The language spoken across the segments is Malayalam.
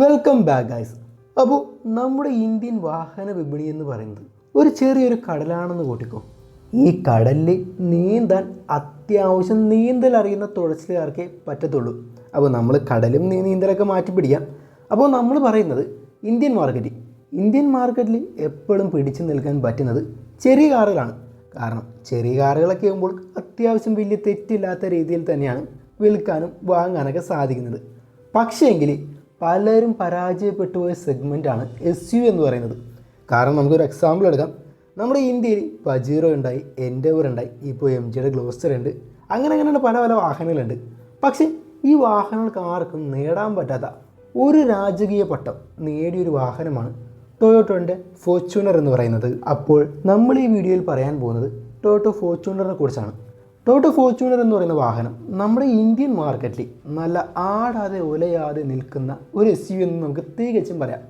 വെൽക്കം ബാക്ക് ഗൈസ് അപ്പോൾ നമ്മുടെ ഇന്ത്യൻ വാഹന വിപണി എന്ന് പറയുന്നത് ഒരു ചെറിയൊരു കടലാണെന്ന് കൂട്ടിക്കോ. ഈ കടലിൽ നീന്താൻ അത്യാവശ്യം നീന്തൽ അറിയുന്ന തുഴച്ചിലുകാർക്കേ പറ്റത്തുള്ളൂ. അപ്പോൾ നമ്മൾ കടലും നീന്തലൊക്കെ മാറ്റി പിടിക്കാം. അപ്പോൾ നമ്മൾ പറയുന്നത് ഇന്ത്യൻ മാർക്കറ്റ് ഇന്ത്യൻ മാർക്കറ്റിൽ എപ്പോഴും പിടിച്ചു നിൽക്കാൻ പറ്റുന്നത് ചെറിയ കാറുകളാണ്. കാരണം ചെറിയ കാറുകളൊക്കെ ആകുമ്പോൾ അത്യാവശ്യം വലിയ തെറ്റില്ലാത്ത രീതിയിൽ തന്നെയാണ് വിൽക്കാനും വാങ്ങാനൊക്കെ സാധിക്കുന്നത്. പക്ഷേങ്കിൽ പലരും പരാജയപ്പെട്ടു പോയ സെഗ്മെന്റാണ് എസ് യു എന്ന് പറയുന്നത്. കാരണം നമുക്കൊരു എക്സാമ്പിൾ എടുക്കാം. നമ്മുടെ ഇന്ത്യയിൽ പജീറോ ഉണ്ടായി എൻഡവർ ഉണ്ടായി ഇപ്പോൾ എം ജിയുടെ ഗ്ലോസ്റ്റർ ഉണ്ട്. അങ്ങനെ അങ്ങനെയുള്ള പല പല വാഹനങ്ങളുണ്ട്. പക്ഷേ ഈ വാഹനങ്ങൾക്ക് ആർക്കും നേടാൻ പറ്റാത്ത ഒരു രാജകീയ പട്ടം നേടിയൊരു വാഹനമാണ് ടൊയോട്ടോന്റെ ഫോർച്യൂണർ എന്ന് പറയുന്നത്. അപ്പോൾ നമ്മൾ ഈ വീഡിയോയിൽ പറയാൻ പോകുന്നത് ടൊയോട്ടോ ഫോർച്യൂണറിനെ കുറിച്ചാണ്. ടൊയോട്ടോ ഫോർച്യൂണർ എന്ന് പറയുന്ന വാഹനം നമ്മുടെ ഇന്ത്യൻ മാർക്കറ്റിൽ നല്ല ആടാതെ ഒലയാതെ നിൽക്കുന്ന ഒരു എസ് യു എന്ന് നമുക്ക് തികച്ചും പറയാം.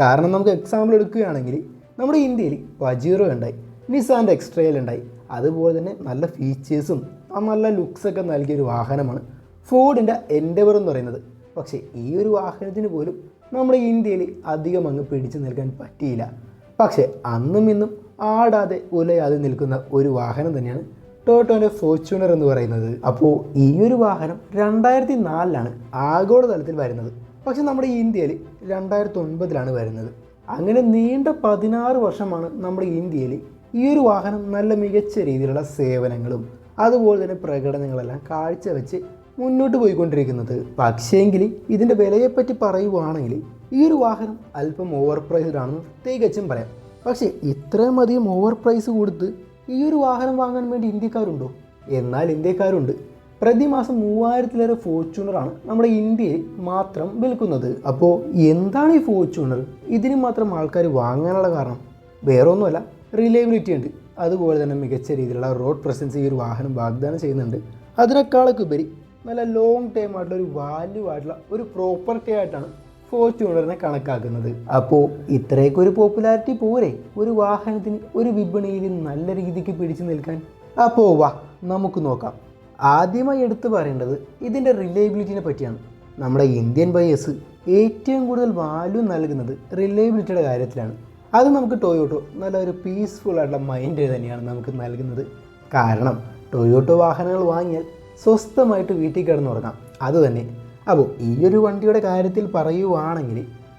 കാരണം നമുക്ക് എക്സാമ്പിൾ എടുക്കുകയാണെങ്കിൽ നമ്മുടെ ഇന്ത്യയിൽ വജീറോ ഉണ്ടായി നിസാന്റെ എക്സ്ട്രയിൽ ഉണ്ടായി. അതുപോലെ തന്നെ നല്ല ഫീച്ചേഴ്സും ആ നല്ല ലുക്സൊക്കെ നൽകിയൊരു വാഹനമാണ് ഫോർഡിന്റെ എൻഡവർ എന്ന് പറയുന്നത്. പക്ഷേ ഈ ഒരു വാഹനത്തിന് പോലും നമ്മുടെ ഇന്ത്യയിൽ അധികം അങ്ങ് പിടിച്ചു നിൽക്കാൻ പറ്റിയില്ല. പക്ഷേ അന്നും ഇന്നും ആടാതെ ഉലയാതെ നിൽക്കുന്ന ഒരു വാഹനം തന്നെയാണ് ടോട്ടോന്റെ ഫോർച്യൂണർ എന്ന് പറയുന്നത്. അപ്പോൾ ഈ ഒരു വാഹനം രണ്ടായിരത്തി നാലിലാണ് ആഗോളതലത്തിൽ വരുന്നത്. പക്ഷെ നമ്മുടെ ഇന്ത്യയിൽ രണ്ടായിരത്തി ഒൻപതിലാണ് വരുന്നത്. അങ്ങനെ നീണ്ട പതിനാറ് വർഷമാണ് നമ്മുടെ ഇന്ത്യയിൽ ഈ ഒരു വാഹനം നല്ല മികച്ച രീതിയിലുള്ള സേവനങ്ങളും അതുപോലെ തന്നെ പ്രകടനങ്ങളെല്ലാം കാഴ്ചവെച്ച് മുന്നോട്ട് പോയിക്കൊണ്ടിരിക്കുന്നത്. പക്ഷേങ്കിൽ ഇതിന്റെ വിലയെപ്പറ്റി പറയുവാണെങ്കിൽ ഈ ഒരു വാഹനം അല്പം ഓവർ പ്രൈസ്ഡ് ആണെന്ന് തികച്ചും പറയാം. പക്ഷേ ഇത്രയും അധികം ഓവർ പ്രൈസ് കൊടുത്ത് ഈ ഒരു വാഹനം വാങ്ങാൻ വേണ്ടി ഇന്ത്യക്കാരുണ്ടോ? എന്നാൽ ഇന്ത്യക്കാരുണ്ട്. പ്രതിമാസം മൂവായിരത്തിലേറെ ഫോർച്യൂണറാണ് നമ്മുടെ ഇന്ത്യയിൽ മാത്രം വിൽക്കുന്നത്. അപ്പോൾ എന്താണ് ഈ ഫോർച്യൂണർ ഇതിന് മാത്രം ആൾക്കാർ വാങ്ങാനുള്ള കാരണം? വേറെ ഒന്നുമല്ല റിലയബിലിറ്റി ഉണ്ട്. അതുപോലെ തന്നെ മികച്ച രീതിയിലുള്ള റോഡ് പ്രസൻസ് ഈ ഒരു വാഹനം വാഗ്ദാനം ചെയ്യുന്നുണ്ട്. അതിനേക്കാളൊക്കെ ഉപരി നല്ല ലോങ് ടൈം ആയിട്ടുള്ള ഒരു വാല്യൂ ആയിട്ടുള്ള ഒരു പ്രോപ്പർട്ടി ആയിട്ടാണ് ഫോർച്യൂണറിനെ കണക്കാക്കുന്നത്. അപ്പോൾ ഇത്രയൊക്കെ ഒരു പോപ്പുലാരിറ്റി പോരെ? ഒരു വാഹനത്തിന് ഒരു വിപണിയിൽ നല്ല രീതിക്ക് പിടിച്ചു നിൽക്കാൻ? അപ്പോൾ വാ നമുക്ക് നോക്കാം. ആദ്യമായി എടുത്തു പറയേണ്ടത് ഇതിന്റെ റിലയബിലിറ്റിനെ പറ്റിയാണ്. നമ്മുടെ ഇന്ത്യൻ ബയേഴ്സ് ഏറ്റവും കൂടുതൽ വാല്യൂ നൽകുന്നത് റിലയബിലിറ്റിയുടെ കാര്യത്തിലാണ്. അത് നമുക്ക് ടൊയോട്ടോ നല്ല ഒരു പീസ്ഫുൾ ആയിട്ടുള്ള മൈൻഡ് തന്നെയാണ് നമുക്ക് നൽകുന്നത്. കാരണം ടൊയോട്ടോ വാഹനങ്ങൾ വാങ്ങിയാൽ സ്വസ്ഥമായിട്ട് വീട്ടിൽ കിടന്നുറങ്ങാം. അത് തന്നെ. അപ്പോൾ ഈ ഒരു വണ്ടിയുടെ കാര്യത്തിൽ പറയുവാണെങ്കിൽ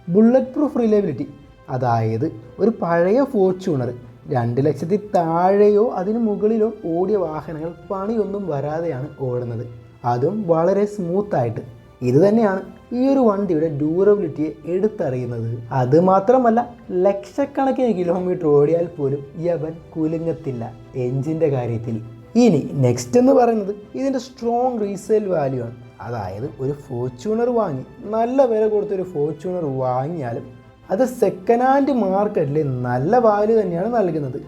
ബുള്ളറ്റ് പ്രൂഫ് റിലയബിലിറ്റി അതായത് ഒരു പഴയ ഫോർച്യൂണർ രണ്ട് ലക്ഷത്തി താഴെയോ അതിന് മുകളിലോ ഓടിയ വാഹനങ്ങൾ പണിയൊന്നും വരാതെയാണ് ഓടുന്നത്. അതും വളരെ സ്മൂത്തായിട്ട് ഇത് തന്നെയാണ് ഈ ഒരു വണ്ടിയുടെ ഡ്യൂറബിലിറ്റിയെ എടുത്തറിയുന്നത്. അത് മാത്രമല്ല ലക്ഷക്കണക്കിന് കിലോമീറ്റർ ഓടിയാൽ പോലും യവൻ കുലുങ്ങത്തില്ല എഞ്ചിന്റെ കാര്യത്തിൽ. ഇനി നെക്സ്റ്റ് എന്ന് പറയുന്നത് ഇതിന്റെ സ്ട്രോങ് റീസെയിൽ വാല്യൂ ആണ്. അതായത് ഒരു ഫോർച്യൂണർ വാങ്ങി നല്ല വില കൊടുത്തൊരു ഫോർച്യൂണർ വാങ്ങിയാലും അത് സെക്കൻഡ് ഹാൻഡ് മാർക്കറ്റിൽ നല്ല വാല്യൂ തന്നെയാണ് നൽകുന്നത്.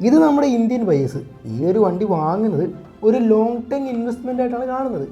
ഇത് നമ്മുടെ ഇന്ത്യൻ ബൈസ് ഈ ഒരു വണ്ടി വാങ്ങുന്നത് ഒരു ലോങ് ടേം ഇൻവെസ്റ്റ്മെന്റ് ആയിട്ടാണ് കാണുന്നത്.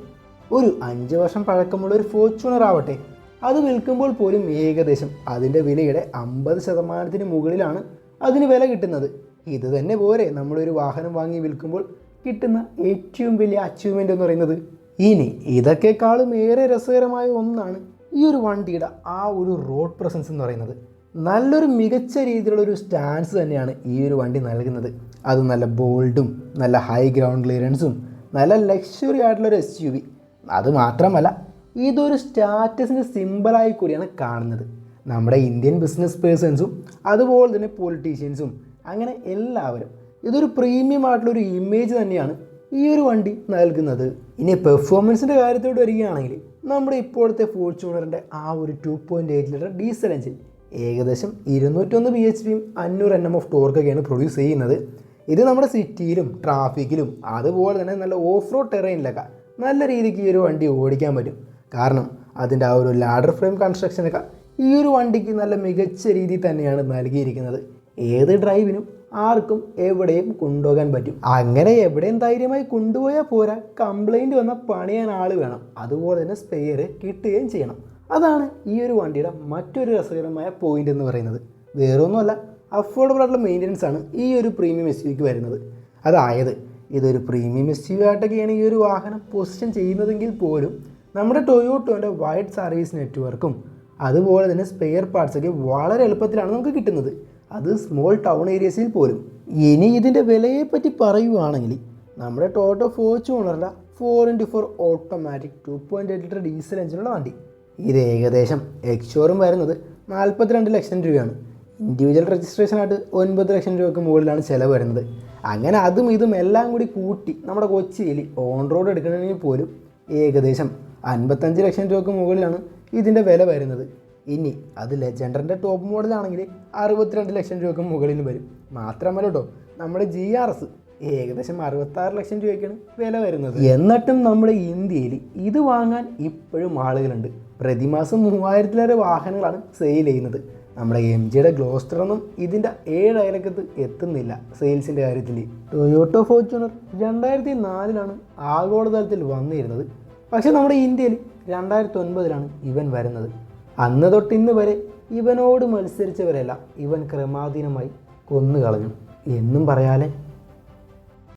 ഒരു അഞ്ച് വർഷം പഴക്കമുള്ള ഒരു ഫോർച്യൂണർ ആവട്ടെ അത് വിൽക്കുമ്പോൾ പോലും ഏകദേശം അതിന്റെ വിലയുടെ അമ്പത് ശതമാനത്തിന് മുകളിലാണ് അതിന് വില കിട്ടുന്നത്. ഇത് തന്നെ പോരെ നമ്മളൊരു വാഹനം വാങ്ങി വിൽക്കുമ്പോൾ കിട്ടുന്ന ഏറ്റവും വലിയ അച്ചീവ്മെന്റ് എന്ന് പറയുന്നത്? ഇനി ഇതൊക്കെക്കാളും ഏറെ രസകരമായ ഒന്നാണ് ഈ ഒരു വണ്ടിയുടെ ആ ഒരു റോഡ് പ്രസൻസ് എന്ന് പറയുന്നത്. നല്ലൊരു മികച്ച രീതിയിലുള്ള ഒരു സ്റ്റാൻസ് തന്നെയാണ് ഈ ഒരു വണ്ടി നൽകുന്നത്. അത് നല്ല ബോൾഡും നല്ല ഹൈ ഗ്രൗണ്ട് ക്ലിയറൻസും നല്ല ലക്ഷറി ആയിട്ടുള്ളൊരു എസ് യു വി അത് മാത്രമല്ല ഇതൊരു സ്റ്റാറ്റസിന്റെ സിമ്പിളായി കൂടിയാണ് കാണുന്നത്. നമ്മുടെ ഇന്ത്യൻ ബിസിനസ് പേഴ്സൺസും അതുപോലെ തന്നെ പൊളിറ്റീഷ്യൻസും അങ്ങനെ എല്ലാവരും ഇതൊരു പ്രീമിയം ആയിട്ടുള്ളൊരു ഇമേജ് തന്നെയാണ് ഈ ഒരു വണ്ടി നൽകുന്നത് ഇനി പെർഫോമൻസിന്റെ കാര്യത്തോട് വരികയാണെങ്കിൽ നമ്മുടെ ഇപ്പോഴത്തെ ഫോർച്യൂണറിന്റെ ആ ഒരു two point eight litre diesel engine ഏകദേശം ഇരുന്നൂറ്റൊന്ന് ബി എച്ച് പിയും അഞ്ഞൂറ് എൻ എം ഓഫ് ടോർക്കൊക്കെയാണ് പ്രൊഡ്യൂസ് ചെയ്യുന്നത്. ഇത് നമ്മുടെ സിറ്റിയിലും ട്രാഫിക്കിലും അതുപോലെ തന്നെ നല്ല ഓഫ് റോഡ് ടെറൈനിലൊക്കെ നല്ല രീതിക്ക് ഈ ഒരു വണ്ടി ഓടിക്കാൻ പറ്റും. കാരണം അതിന്റെ ആ ഒരു ലാഡർ ഫ്രെയിം കൺസ്ട്രക്ഷനൊക്കെ ഈ ഒരു വണ്ടിക്ക് നല്ല മികച്ച രീതിയിൽ തന്നെയാണ് നൽകിയിരിക്കുന്നത്. ഏത് ഡ്രൈവിനും ആർക്കും എവിടെയും കൊണ്ടുപോകാൻ പറ്റും. അങ്ങനെ എവിടെയും ധൈര്യമായി കൊണ്ടുപോയാൽ പോരാ. കംപ്ലൈന്റ് വന്ന പണിയാൻ ആൾ വേണം. അതുപോലെ തന്നെ സ്പെയർ കിട്ടുകയും ചെയ്യണം. അതാണ് ഈ ഒരു വണ്ടിയുടെ മറ്റൊരു രസകരമായ പോയിന്റ് എന്ന് പറയുന്നത്. വേറെ ഒന്നുമല്ല അഫോർഡബിൾ ആയിട്ടുള്ള മെയിന്റനൻസ് ആണ് ഈ ഒരു പ്രീമിയം എസ് യുക്ക് വരുന്നത്. അതായത് ഇതൊരു പ്രീമിയം എസ് യു ആയിട്ടൊക്കെയാണ് ഈ ഒരു വാഹനം പൊസിഷൻ ചെയ്യുന്നതെങ്കിൽ പോലും നമ്മുടെ ടൊയോട്ടോന്റെ വൈഡ് സർവീസ് നെറ്റ്വർക്കും അതുപോലെ തന്നെ സ്പെയർ പാർട്സൊക്കെ വളരെ എളുപ്പത്തിലാണ് നമുക്ക് കിട്ടുന്നത്. അത് സ്മോൾ ടൗൺ ഏരിയസിൽ പോലും. ഇനി ഇതിന്റെ വിലയെപ്പറ്റി പറയുവാണെങ്കിൽ നമ്മുടെ ടോട്ടോ ഫോർച്യൂണറിന്റെ four into four automatic two point eight litre diesel എഞ്ചിനുള്ള വണ്ടി. ഇത് ഏകദേശം എക്സ്ഷോറും വരുന്നത് നാൽപ്പത്തിരണ്ട് ലക്ഷം രൂപയാണ്. ഇൻഡിവിജ്വൽ രജിസ്ട്രേഷനായിട്ട് ഒൻപത് ലക്ഷം രൂപയ്ക്ക് മുകളിലാണ് ചിലവ് വരുന്നത്. അങ്ങനെ അതും ഇതും എല്ലാം കൂടി കൂട്ടി നമ്മുടെ കൊച്ചിയിൽ ഓൺ റോഡ് എടുക്കണമെങ്കിൽ പോലും ഏകദേശം അൻപത്തഞ്ച് ലക്ഷം രൂപയ്ക്ക് മുകളിലാണ് ഇതിന്റെ വില വരുന്നത്. ഇനി അത് ലെജൻഡറിന്റെ ടോപ്പ് മോഡലാണെങ്കിൽ അറുപത്തിരണ്ട് ലക്ഷം രൂപയ്ക്ക് മുകളിൽ വരും. മാത്രമല്ല കേട്ടോ നമ്മുടെ ജി ആർ എസ് ഏകദേശം അറുപത്താറ് ലക്ഷം രൂപയ്ക്കാണ് വില വരുന്നത്. എന്നിട്ടും നമ്മുടെ ഇന്ത്യയിൽ ഇത് വാങ്ങാൻ ഇപ്പോഴും ആളുകളുണ്ട്. പ്രതിമാസം മൂവായിരത്തിലേറെ വാഹനങ്ങളാണ് സെയിൽ ചെയ്യുന്നത്. നമ്മുടെ എം ജിയുടെ ഗ്ലോസ്റ്ററൊന്നും ഇതിന്റെ ഏഴ് എത്തുന്നില്ല സെയിൽസിന്റെ കാര്യത്തിൽ. ടൊയോട്ടോ ഫോർച്യൂണർ രണ്ടായിരത്തി നാലിലാണ് ആഗോളതലത്തിൽ വന്നിരുന്നത്. പക്ഷേ നമ്മുടെ ഇന്ത്യയിൽ രണ്ടായിരത്തി ഒൻപതിലാണ് ഇവൻ വരുന്നത്. അന്ന് തൊട്ട് ഇന്ന് വരെ ഇവനോട് മത്സരിച്ചവരെല്ലാം ഇവൻ ക്രമാധീനമായി കൊന്നുകളഞ്ഞു. എന്നും പറയാതെ